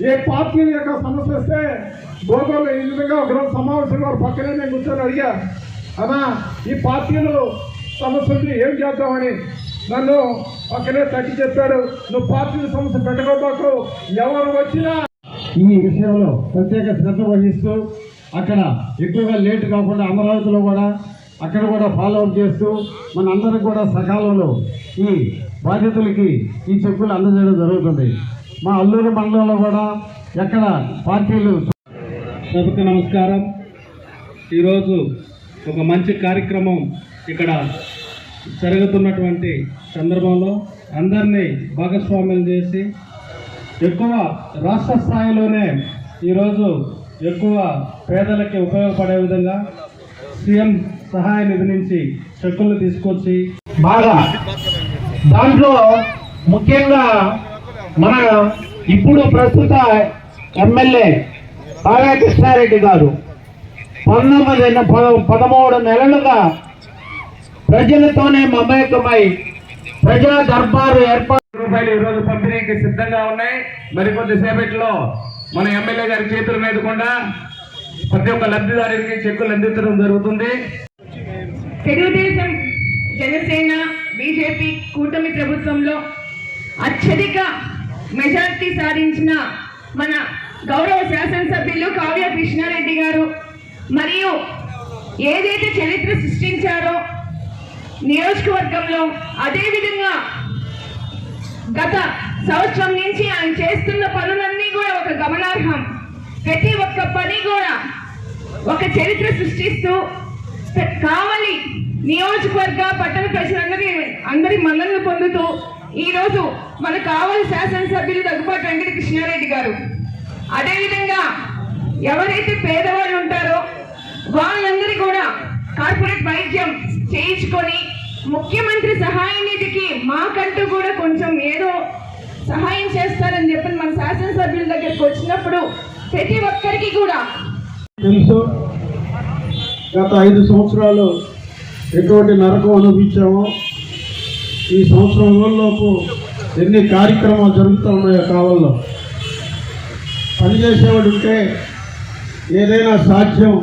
ఏ party యొక్క సమస్య వస్తే గోదావరిలో ఈ విధంగా ఒకరోజు సమావేశంలో వారు పక్కనే నేను కూర్చొని అడిగా అన్నా ఈ పార్టీలు సమస్య ఉంది ఏం చేద్దామని? నన్ను పక్కనే తట్టి చెప్పాడు నువ్వు పార్టీల సమస్య పెట్టకపోకు ఎవరు వచ్చినా ఈ విషయంలో ప్రత్యేక శ్రద్ధ వహిస్తూ అక్కడ ఎక్కువగా లేట్ కాకుండా అమరావతిలో కూడా అక్కడ కూడా ఫాలో అప్ చేస్తూ మన కూడా సకాలంలో ఈ బాధ్యతలకి ఈ చెప్పులు అందజేయడం జరుగుతుంది. మా అల్లూరు మండలంలో కూడా ఎక్కడ పార్టీలు సభకు నమస్కారం. ఈరోజు ఒక మంచి కార్యక్రమం ఇక్కడ జరుగుతున్నటువంటి సందర్భంలో అందరినీ భాగస్వామ్యం చేసి ఎక్కువ రాష్ట్ర స్థాయిలోనే ఈరోజు ఎక్కువ పేదలకి ఉపయోగపడే విధంగా సీఎం సహాయ నిధి నుంచి చెక్కులు తీసుకొచ్చి బాగా దాంట్లో ముఖ్యంగా మన ఇప్పుడు ప్రస్తుత ఎమ్మెల్యే బాగా కృష్ణారెడ్డి గారు పంతొమ్మిది పద- పదమూడు నెలలుగా ప్రజలతోనే మమేకమై ప్రజా దర్బారు ఏర్పాటు రూపాయలు ఈ రోజు పంపిణీకి సిద్ధంగా ఉన్నాయి. మరికొద్ది సేపట్లో మన ఎమ్మెల్యే గారి చేతుల మీద కూడా ప్రతి ఒక్క లబ్ధిదారునికి చెక్కులు అందించడం జరుగుతుంది. తెలుగుదేశం జనసేన బీజేపీ కూటమి ప్రభుత్వంలో అత్యధిక మెజార్టీ సాధించిన మన గౌరవ శాసనసభ్యులు కావ్య కృష్ణారెడ్డి గారు. మరియు ఏదైతే చరిత్ర సృష్టించారో నియోజకవర్గంలో అదేవిధంగా గత సంవత్సరం నుంచి ఆయన చేస్తున్న పనులన్నీ కూడా ఒక గమనార్హం. ప్రతి ఒక్క పని కూడా ఒక చరిత్ర సృష్టిస్తూ కావాలి నియోజకవర్గ పట్టణ ప్రజలందరి అందరి మన్నలను పొందుతూ ఈరోజు మనకు మన కావలి శాసనసభ్యులు దగ్గుబాటు వెంకట కృష్ణారెడ్డి గారు. అదేవిధంగా ఎవరైతే పేదవాళ్ళు ఉంటారో వాళ్ళందరి కూడా కార్పొరేట్ వైద్యం చేయించుకొని ముఖ్యమంత్రి సహాయ నిధికి మాకంటూ కూడా కొంచెం ఏదో సహాయం చేస్తారని చెప్పి మన శాసనసభ్యుల దగ్గరికి వచ్చినప్పుడు ప్రతి ఒక్కరికి కూడా తెలుసు. గత ఐదు సంవత్సరాలు ఎటువంటి నరకం అనుభవించామో ఈ సంవత్సరం లోపు ఎన్ని కార్యక్రమాలు జరుగుతూ ఉన్నాయో కావాలో. పనిచేసేవాడు ఉంటే ఏదైనా సాధ్యం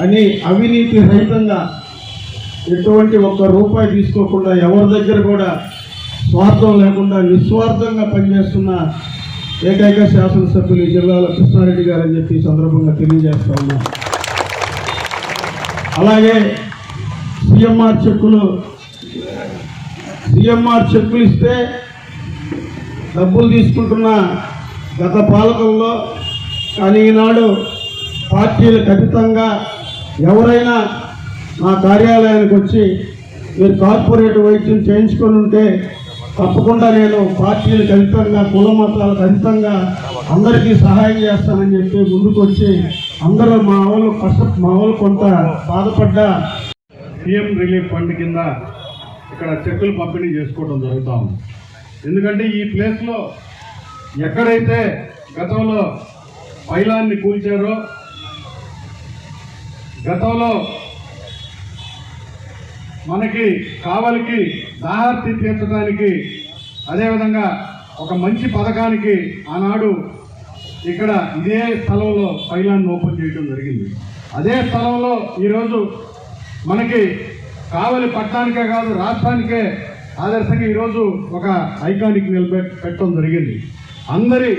అని అవినీతి రహితంగా ఎటువంటి ఒక్క రూపాయి తీసుకోకుండా ఎవరి దగ్గర కూడా స్వార్థం లేకుండా నిస్వార్థంగా పనిచేస్తున్న ఏకైక శాసనసభ్యులు ఈ జిల్లాలో కృష్ణారెడ్డి గారు అని చెప్పి సందర్భంగా తెలియజేస్తా ఉన్నాం. అలాగే సిఎంఆర్ చెక్కులు సిఎంఆర్ చెక్కులు ఇస్తే డబ్బులు తీసుకుంటున్న గత పాలకుల్లో కానీ ఈనాడు పార్టీలు ఖచ్చితంగా ఎవరైనా మా కార్యాలయానికి వచ్చి మీరు కార్పొరేట్ వైద్యం చేయించుకొని ఉంటే తప్పకుండా నేను పార్టీలు ఖచ్చితంగా కుల మతాలు ఖచ్చితంగా అందరికీ సహాయం చేస్తానని చెప్పి ముందుకు వచ్చి అందరూ మా వాళ్ళు కష్ట మా వాళ్ళు కొంత బాధపడ్డా. సీఎం రిలీఫ్ ఫండ్ కింద ఇక్కడ చెక్కులు పంపిణీ చేసుకోవడం జరుగుతూ ఉంది. ఎందుకంటే ఈ ప్లేస్లో ఎక్కడైతే గతంలో పైలాన్ని కూల్చారో గతంలో మనకి కావలికి దాహార్తి తీర్చడానికి అదేవిధంగా ఒక మంచి పథకానికి ఆనాడు ఇక్కడ ఇదే స్థలంలో పైలాన్ని ఓపెన్ చేయడం జరిగింది. అదే స్థలంలో ఈరోజు మనకి కావలి పట్టణానికే కాదు రాష్ట్రానికే ఆదర్శంగా ఈరోజు ఒక ఐకానిక్ నిలబె పెట్టడం జరిగింది. అందరి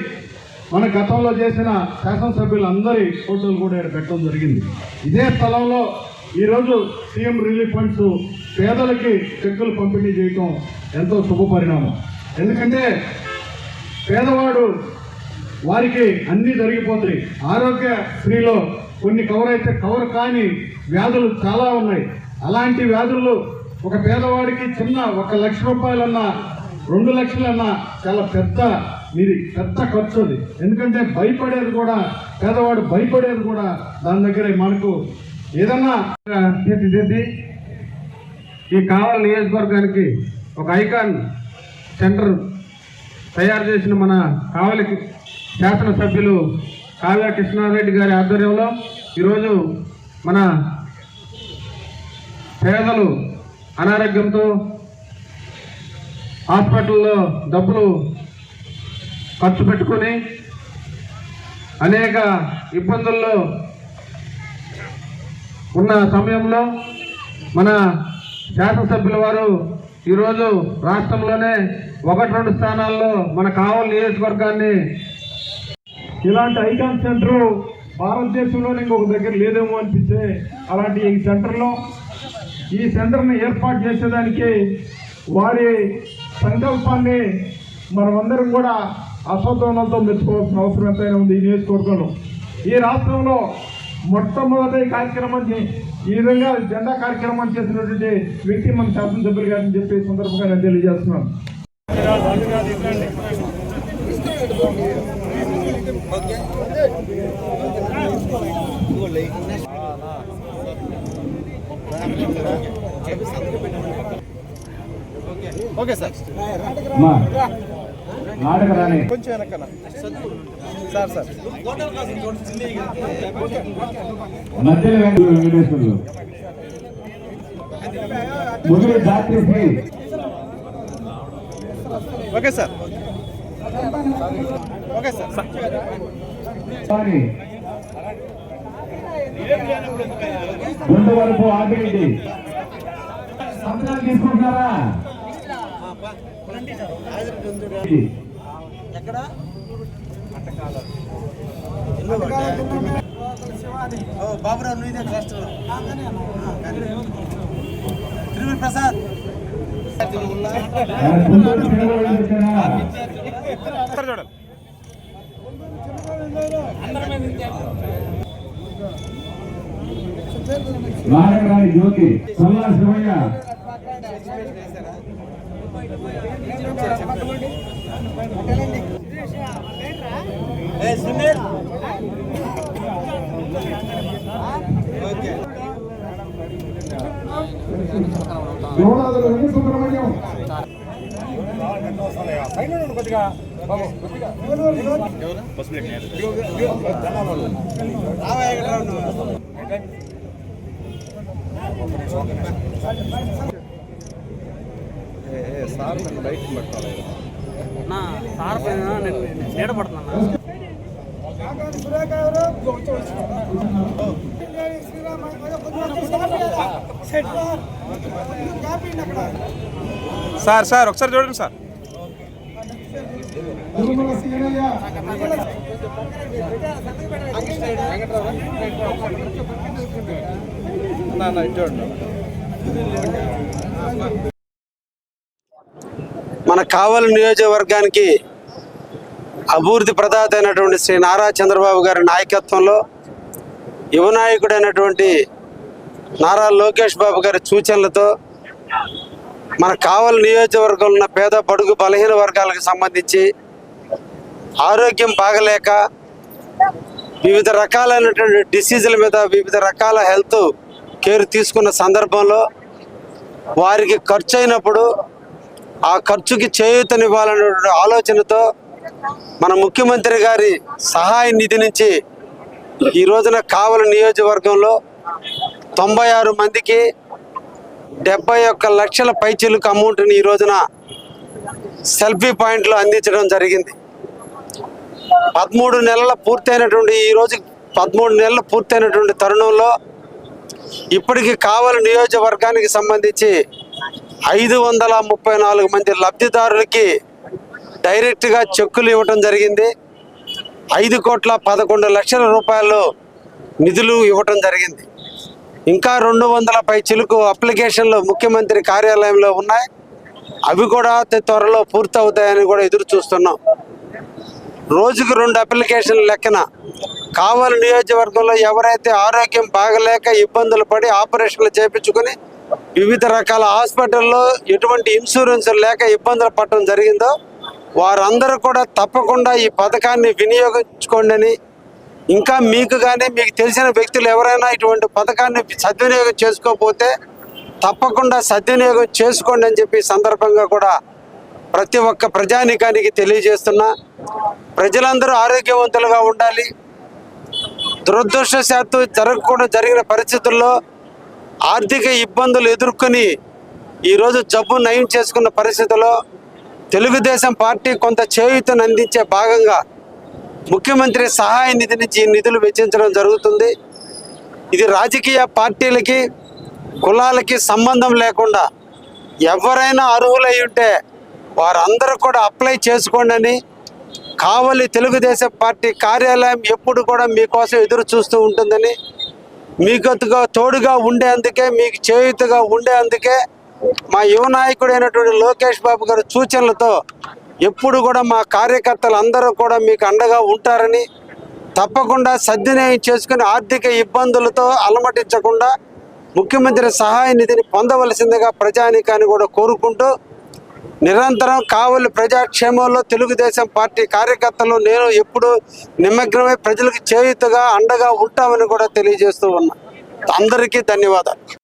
మన గతంలో చేసిన శాసనసభ్యులందరి ఫోటోలు కూడా ఇక్కడ పెట్టడం జరిగింది. ఇదే స్థలంలో ఈరోజు సీఎం రిలీఫ్ ఫండ్స్ పేదలకి చెక్కులు పంపిణీ చేయటం ఎంతో శుభ పరిణామం. ఎందుకంటే పేదవాడు వారికి అన్నీ జరిగిపోతాయి. ఆరోగ్య శ్రీలో కొన్ని కవర్ అయితే కవర్ కాని వ్యాధులు చాలా ఉన్నాయి. అలాంటి వ్యాధులు ఒక పేదవాడికి చిన్న ఒక లక్ష రూపాయలన్నా రెండు లక్షలన్నా చాలా పెద్ద ఇది పెద్ద ఖర్చు అది ఎందుకంటే భయపడేది కూడా పేదవాడు భయపడేది కూడా దాని దగ్గర మనకు. ఏదన్నా తీర్చిదిద్ది. ఈ కావల నియోజకవర్గానికి ఒక ఐకాన్ సెంటర్ తయారు చేసిన మన కావలికి శాసనసభ్యులు కావ్య కృష్ణారెడ్డి గారి ఆధ్వర్యంలో ఈరోజు మన పేదలు అనారోగ్యంతో హాస్పిటల్లో డబ్బులు ఖర్చు పెట్టుకొని అనేక ఇబ్బందుల్లో ఉన్న సమయంలో మన శాసనసభ్యుల వారు ఈరోజు రాష్ట్రంలోనే ఒకటి రెండు స్థానాల్లో మన కావలి నియోజకవర్గాన్ని ఇలాంటి ఐకాన్ సెంటర్ భారతదేశంలోనే ఇంకొక దగ్గర లేదేమో అనిపిస్తే అలాంటి ఈ సెంటర్లో ఈ సెంటర్ని ఏర్పాటు చేసేదానికి వారి సంకల్పాన్ని మనమందరం కూడా అసోదోనంతో మెచ్చుకోవాల్సిన అవసరం ఎంతైనా ఉంది ఈ నియోజకవర్గంలో. ఈ రాష్ట్రంలో మొట్టమొదటి కార్యక్రమాన్ని ఈ విధంగా జెండా కార్యక్రమాన్ని చేసినటువంటి వ్యక్తి మన శాసనసభ్యులు గారిని చెప్పి సందర్భంగా నేను తెలియజేస్తున్నాను. నాటక రాని మధ్యలో వెంకటేశ్వర్లు ముగ్గురు జాతీయ Shri. Okay sir. Okay sir. వారి రెండు వరకు ఆపేయండి సంతకాలు తీసుకుంటున్నారా? బాబురావు నువ్వు ఫస్ట్ తిరుమల ప్రసాద్ మన నారాయణరాణి జ్యోతి సల్లా శివయ్య. సునీల్? యోనాథుడు వెంకట సుబ్రహ్మణ్యం నా సార్ పైన నేను నీడ పడుతున్నా సార్ సార్ ఒకసారి చూడండి సార్. తిరుమల మన కావలి నియోజకవర్గానికి అభివృద్ధి ప్రదాత అయినటువంటి శ్రీ నారా చంద్రబాబు గారి నాయకత్వంలో యువ నాయకుడైనటువంటి నారా లోకేష్ బాబు గారి సూచనలతో మన కావలి నియోజకవర్గంలో ఉన్న పేద బడుగు బలహీన వర్గాలకు సంబంధించి ఆరోగ్యం బాగలేక వివిధ రకాలైనటువంటి డిసీజుల మీద వివిధ రకాల హెల్త్ కేర్ తీసుకున్న సందర్భంలో వారికి ఖర్చు అయినప్పుడు ఆ ఖర్చుకి చేయూతనివ్వాలనే ఆలోచనతో మన ముఖ్యమంత్రి గారి సహాయ నిధి నుంచి ఈ రోజున కావల నియోజకవర్గంలో తొంభై ఆరు మందికి డెబ్బై ఒక్క లక్షల పైచీలకు అమౌంట్ని ఈ రోజున సెల్ఫీ పాయింట్లు అందించడం జరిగింది. పదమూడు నెలల పూర్తయినటువంటి ఈ రోజు పదమూడు నెలలు పూర్తయినటువంటి తరుణంలో ఇప్పటికి కావలి నియోజకవర్గానికి సంబంధించి ఐదు వందల ముప్పై నాలుగు మంది లబ్ధిదారులకి డైరెక్ట్గా చెక్కులు ఇవ్వటం జరిగింది. ఐదు కోట్ల పదకొండు లక్షల రూపాయలు నిధులు ఇవ్వటం జరిగింది. ఇంకా రెండు వందల పై చిలుకు అప్లికేషన్లు ముఖ్యమంత్రి కార్యాలయంలో ఉన్నాయి. అవి కూడా అతి త్వరలో పూర్తవుతాయని కూడా ఎదురు చూస్తున్నాం. రోజుకు రెండు అప్లికేషన్ల లెక్కన కావలి నియోజకవర్గంలో ఎవరైతే ఆరోగ్యం బాగలేక ఇబ్బందులు పడి ఆపరేషన్లు చేపించుకుని వివిధ రకాల హాస్పిటల్లో ఎటువంటి ఇన్సూరెన్స్ లేక ఇబ్బందులు పడటం జరిగిందో వారందరూ కూడా తప్పకుండా ఈ పథకాన్ని వినియోగించుకోండి అని ఇంకా మీకు కానీ మీకు తెలిసిన వ్యక్తులు ఎవరైనా ఇటువంటి పథకాన్ని సద్వినియోగం చేసుకోకపోతే తప్పకుండా సద్వినియోగం చేసుకోండి అని చెప్పి సందర్భంగా కూడా ప్రతి ఒక్క ప్రజానికానికి తెలియజేస్తున్నా. ప్రజలందరూ ఆరోగ్యవంతులుగా ఉండాలి. దురదృష్టశాత్తు జరగకుండా జరిగిన పరిస్థితుల్లో ఆర్థిక ఇబ్బందులు ఎదుర్కొని ఈరోజు జబ్బు నయం చేసుకున్న పరిస్థితుల్లో తెలుగుదేశం పార్టీ కొంత చేయూతను అందించే భాగంగా ముఖ్యమంత్రి సహాయ నిధి నుంచి ఈ నిధులు వెచ్చించడం జరుగుతుంది. ఇది రాజకీయ పార్టీలకి కులాలకి సంబంధం లేకుండా ఎవరైనా అర్హులై ఉంటే వారందరూ కూడా అప్లై చేసుకోండి అని కావలి తెలుగుదేశం పార్టీ కార్యాలయం ఎప్పుడు కూడా మీకోసం ఎదురు చూస్తూ ఉంటుందని మీకు తోడుగా ఉండేందుకే మీకు చేయుతగా ఉండేందుకే మా యువ నాయకుడైనటువంటి లోకేష్ బాబు గారి సూచనలతో ఎప్పుడు కూడా మా కార్యకర్తలు అందరూ కూడా మీకు అండగా ఉంటారని తప్పకుండా సద్వినియోగం చేసుకుని ఆర్థిక ఇబ్బందులతో అలమటించకుండా ముఖ్యమంత్రి సహాయ నిధిని పొందవలసిందిగా ప్రజానీకాన్ని కూడా కోరుకుంటూ నిరంతరం కావలి ప్రజాక్షేమంలో తెలుగుదేశం పార్టీ కార్యకర్తలు నేను ఎప్పుడు నిమగ్నమై ప్రజలకు చేయుతగా అండగా ఉంటామని కూడా తెలియజేస్తూ ఉన్నా. అందరికీ ధన్యవాదాలు.